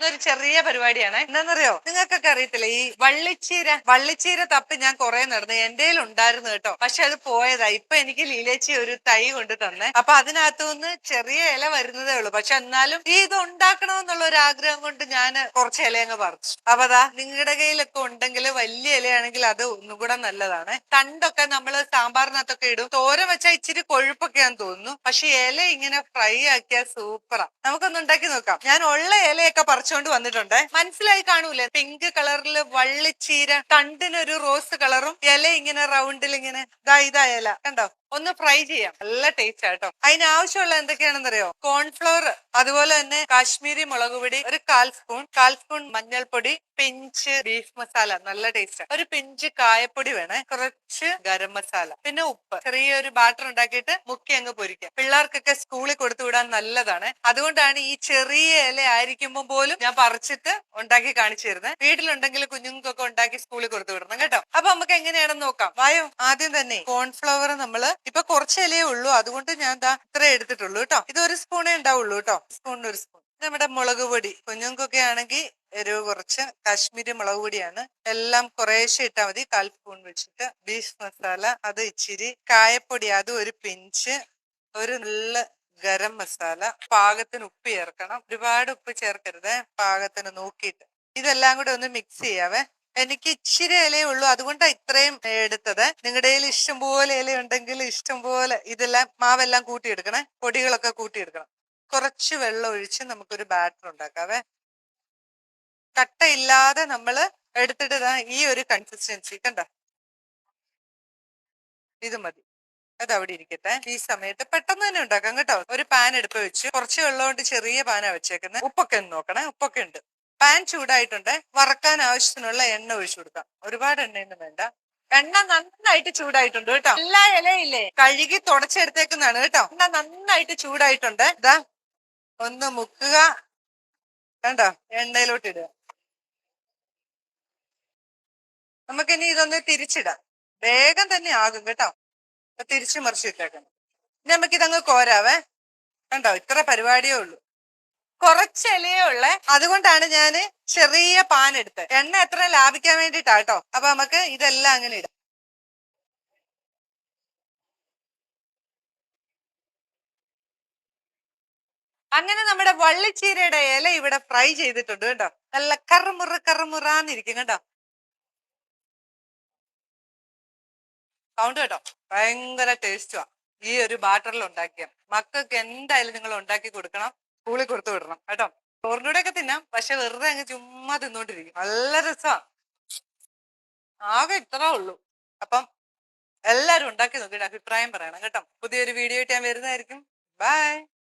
ഇതൊരു ചെറിയ പരിപാടിയാണ്. എന്താണെന്നറിയോ? നിങ്ങൾക്കൊക്കെ അറിയത്തില്ല? ഈ വള്ളിച്ചീര വള്ളിച്ചീര തപ്പി ഞാൻ കുറെ നടന്നു. എന്റെ ഉണ്ടായിരുന്നു കേട്ടോ. പക്ഷെ അത് പോയതാ. ഇപ്പൊ എനിക്ക് ലീലേച്ചി ഒരു തൈ കൊണ്ട് തന്നെ. അപ്പൊ അതിനകത്തുനിന്ന് ചെറിയ ഇല വരുന്നതേ ഉള്ളൂ. പക്ഷെ എന്നാലും ഈ ഇത് ഉണ്ടാക്കണമെന്നുള്ള ഒരു ആഗ്രഹം കൊണ്ട് ഞാൻ കുറച്ച് ഇല അങ്ങ് പറിച്ചു. അപ്പൊ അതാ നിങ്ങളുടെ കയ്യിലൊക്കെ ഉണ്ടെങ്കിൽ വലിയ ഇലയാണെങ്കിൽ അത് ഒന്നും കൂടെ നല്ലതാണ്. തണ്ടൊക്കെ നമ്മൾ സാമ്പാറിനകത്തൊക്കെ ഇടും. തോരൻ വെച്ചാൽ ഇച്ചിരി കൊഴുപ്പൊക്കെയാന്ന് തോന്നുന്നു. പക്ഷെ ഇല ഇങ്ങനെ ഫ്രൈ ആക്കിയാൽ സൂപ്പറാ. നമുക്കൊന്ന് ഉണ്ടാക്കി നോക്കാം. ഞാൻ ഉള്ള ഇലയൊക്കെ പറിച്ചുകൊണ്ട് വന്നിട്ടുണ്ട്. മനസ്സിലായി കാണൂലേ? പിങ്ക് കളറിൽ വള്ളിച്ചീര തണ്ടിനൊരു റോസ് കളറും ഇല ഇങ്ങനെ റൗണ്ടിൽ ഇങ്ങനെ ഇതാ ഇതാ ഇല. കണ്ടോ? ഒന്ന് ഫ്രൈ ചെയ്യാം. നല്ല ടേസ്റ്റ് ആട്ടോ അതിന് ആവശ്യമുള്ള എന്തൊക്കെയാണെന്നറിയോ? കോൺഫ്ലോർ അതുപോലെ തന്നെ കാശ്മീരി മുളക് പൊടി ഒരു കാൽ സ്പൂൺ കാൽ സ്പൂൺ മഞ്ഞൾപ്പൊടി പിഞ്ച് ബീഫ് മസാല നല്ല ടേസ്റ്റ് ഒരു പിഞ്ച് കായപ്പൊടി വേണേ. കുറച്ച് ഗരം മസാല പിന്നെ ഉപ്പ്. ചെറിയൊരു ബാറ്റർ ഉണ്ടാക്കിയിട്ട് മുക്കി അങ്ങ് പൊരിക്കാം. പിള്ളേർക്കൊക്കെ സ്കൂളിൽ കൊടുത്തു വിടാൻ നല്ലതാണ്. അതുകൊണ്ടാണ് ഈ ചെറിയ ഇല ആയിരിക്കുമ്പോൾ പോലും ഞാൻ പറിച്ചിട്ട് ഉണ്ടാക്കി കാണിച്ചു തരുന്നത് വീട്ടിലുണ്ടെങ്കിൽ കുഞ്ഞുങ്ങൾക്കൊക്കെ ഉണ്ടാക്കി സ്കൂളിൽ കൊടുത്തു വിടണം കേട്ടോ. അപ്പൊ നമുക്ക് എങ്ങനെയാണെന്ന് നോക്കാം. വായോ ആദ്യം തന്നെ കോൺഫ്ലവർ നമ്മൾ ഇപ്പൊ കുറച്ച് ഉള്ളൂ. അതുകൊണ്ട് ഞാൻ ദാ ഇത്ര എടുത്തിട്ടുള്ളൂ കേട്ടോ. ഇത് ഒരു സ്പൂണേ ഉണ്ടാവുള്ളൂ കേട്ടോ. സ്പൂണിന് ഒരു സ്പൂൺ. നമ്മുടെ മുളക് പൊടി. കുഞ്ഞുങ്ങൾക്കൊക്കെ ആണെങ്കിൽ എരിവ് കുറച്ച് കാശ്മീരി മുളക് പൊടിയാണ്. എല്ലാം കുറേശ്ശെ ഇട്ടാൽ മതി. കാൽ സ്പൂൺ വെച്ചിട്ട് ബീഫ് മസാല അത് ഇച്ചിരി കായപ്പൊടി അത് ഒരു പിഞ്ച് ഒരു നല്ല ഗരം മസാല പാകത്തിന് ഉപ്പ് ചേർക്കണം. ഒരുപാട് ഉപ്പ് ചേർക്കരുത് പാകത്തിന് നോക്കിയിട്ട്. ഇതെല്ലാം കൂടെ ഒന്ന് മിക്സ് ചെയ്യാവേ. എനിക്ക് ഇച്ചിരി ഇലയേ ഉള്ളൂ. അതുകൊണ്ടാണ് ഇത്രയും എടുത്തത്. നിങ്ങളുടെ കയ്യിൽ ഇഷ്ടംപോലെ ഇല ഉണ്ടെങ്കിൽ ഇഷ്ടംപോലെ ഇതെല്ലാം മാവെല്ലാം കൂട്ടിയെടുക്കണേ. പൊടികളൊക്കെ കൂട്ടിയെടുക്കണം. കുറച്ച് വെള്ളം ഒഴിച്ച് നമുക്കൊരു ബാറ്റർ ഉണ്ടാക്കാവേ. കട്ടയില്ലാതെ നമ്മൾ എടുത്തിട്ട് ഈ ഒരു കൺസിസ്റ്റൻസി കണ്ട? ഇത് മതി. അത് അവിടെ ഇരിക്കട്ടെ. ഈ സമയത്ത് പെട്ടെന്ന് തന്നെ ഉണ്ടാക്കാം കേട്ടോ. ഒരു പാൻ എടുപ്പ് വെച്ച് കുറച്ച് വെള്ളം കൊണ്ട് ചെറിയ പാനാ വെച്ചേക്കുന്നത് ഉപ്പൊക്കെ ഒന്ന് നോക്കണേ. ഉപ്പൊക്കെ ഉണ്ട്. പാൻ ചൂടായിട്ടുണ്ട്. വറക്കാൻ ആവശ്യത്തിനുള്ള എണ്ണ ഒഴിച്ചു കൊടുക്കാം. ഒരുപാട് എണ്ണയൊന്നും വേണ്ട. എണ്ണ നന്നായിട്ട് ചൂടായിട്ടുണ്ട് കേട്ടോ. എല്ലാ ഇലയില്ലേ? കഴുകി തുടച്ചെടുത്തേക്കുന്നതാണ് കേട്ടോ. എണ്ണ നന്നായിട്ട് ചൂടായിട്ടുണ്ട്. ഇതാ ഒന്ന് മുക്കുക. കണ്ടോ? എണ്ണയിലോട്ട് ഇടുക. നമുക്കിനി ഇതൊന്ന് തിരിച്ചിടാം. വേഗം തന്നെ ആകും കേട്ടോ. തിരിച്ചു മറിച്ചിട്ടേക്കണം ഇനി നമുക്കിതങ്ങ് കോരാവേ. കണ്ടോ? ഇത്ര പരിപാടിയേ ഉള്ളൂ. കുറച്ച് ഇലയേ ഉള്ളേ. അതുകൊണ്ടാണ് ഞാൻ ചെറിയ പാൻ എടുത്ത് എണ്ണ എത്ര ലാഭിക്കാൻ വേണ്ടിയിട്ടാ കേട്ടോ അപ്പൊ നമുക്ക് ഇതെല്ലാം അങ്ങനെ ഇടാം. അങ്ങനെ നമ്മുടെ വള്ളിച്ചീരയുടെ ഇല ഇവിടെ ഫ്രൈ ചെയ്തിട്ടുണ്ട് കേട്ടോ. നല്ല കറുമുറ കറുമുറാന്നിരിക്കും കേട്ടോ. കൗണ്ട് കേട്ടോ. ഭയങ്കര ടേസ്റ്റുവാ. ഈ ഒരു ബാറ്ററിൽ ഉണ്ടാക്കിയ. മക്കൾക്ക് എന്തായാലും നിങ്ങൾ ഉണ്ടാക്കി കൊടുക്കണം. സ്കൂളിൽ കൊടുത്തു വിടണം. കേട്ടോ? ചോറിന്റെ ഒക്കെ തിന്നാം. പക്ഷെ വെറുതെ അങ്ങ് ചുമ്മാ തിന്നോണ്ടിരിക്കും. നല്ല രസമാണ് ആകെ ഇത്ര ഉള്ളൂ. അപ്പം എല്ലാരും ഉണ്ടാക്കി നോക്കിയിട്ട് അഭിപ്രായം പറയണം. കേട്ടോ? പുതിയൊരു വീഡിയോ ആയിട്ട് ഞാൻ വരുന്നതായിരിക്കും. ബൈ